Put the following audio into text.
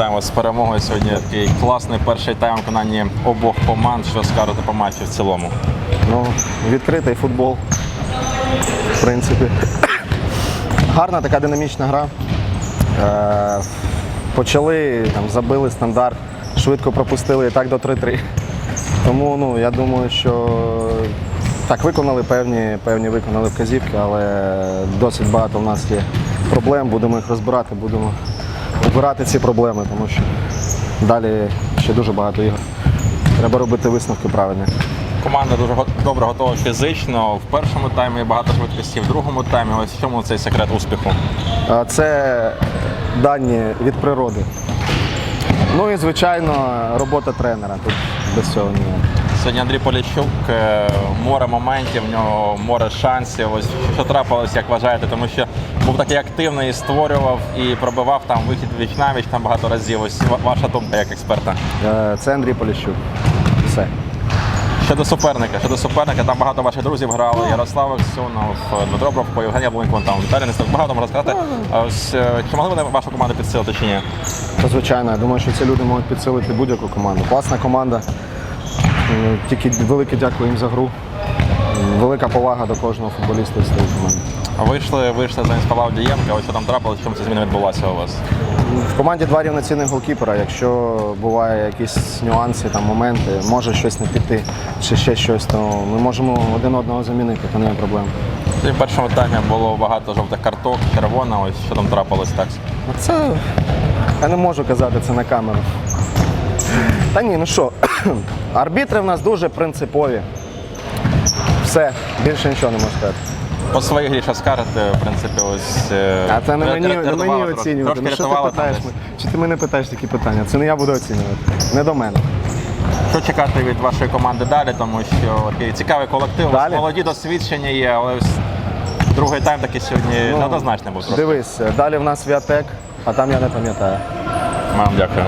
Вітаємо з перемогою. Сьогодні такий класний перший тайм в виконанні обох команд. Що скажете по матчу в цілому? Ну, відкритий футбол, в принципі. Гарна така динамічна гра. Е, почали, там, забили стандарт, швидко пропустили і так до 3-3. Тому ну, я думаю, що так, виконали певні, певні виконали вказівки, але досить багато в нас є проблем, будемо їх розбирати, будемо обирати ці проблеми, тому що далі ще дуже багато ігор. Треба робити висновки правильні. Команда дуже добре готова фізично. В першому таймі багато швидкості, в другому таймі. Ось в чому цей секрет успіху? Це дані від природи. Ну і звичайно робота тренера. Тут без цього ніяк. Сьогодні Андрій Поліщук, е, море моментів, в нього море шансів. Ось що трапилось, як вважаєте, тому що був такий активний, і створював і пробивав там вихід віч навіч там багато разів. Ось ваша думка як експерта. Е, Це Андрій Поліщук. Все. Щодо суперника, щодо суперника, там багато ваших друзів грали. Ярослав Аксьонов, Дмитро Бровко, Євгеній Блинкон, там Віталій Нестор. Багато можна сказати. Ось е, чи могли вони вашу команду підсилити чи ні? Звичайно, я думаю, що ці люди можуть підсилити будь-яку команду. Класна команда. М, Тільки велике дякую їм за гру. Велика повага до кожного футболіста з цієї команди. Вийшли, вийшли замість Павла Дієнка. Ось що там трапилось, в чому ця зміна відбулася у вас? В команді два рівноцінних голкіпера. Якщо буває якісь нюанси, там моменти, може щось не піти чи ще щось, то ми можемо один одного замінити, то не є проблем. В першому таймі було багато жовтих карток, червона. Ось що там трапилось так. Це я не можу казати це на камеру. Та ні, ну що, арбітри в нас дуже принципові. Все, більше нічого не можу сказати. По своїй грі що скажете, в принципі, ось. е, А це не мені, не мені оцінювати. Ну, що ти питаєш? Чи ти мене питаєш такі питання? Це не я буду оцінювати. Не до мене. Що чекати від вашої команди далі, тому що такий цікавий колектив. Далі? Молоді досвідчення є, але ось другий тайм такий сьогодні неоднозначний був. трохи. Дивись, далі в нас Віатек, а там я не пам'ятаю. Ми вам дякую.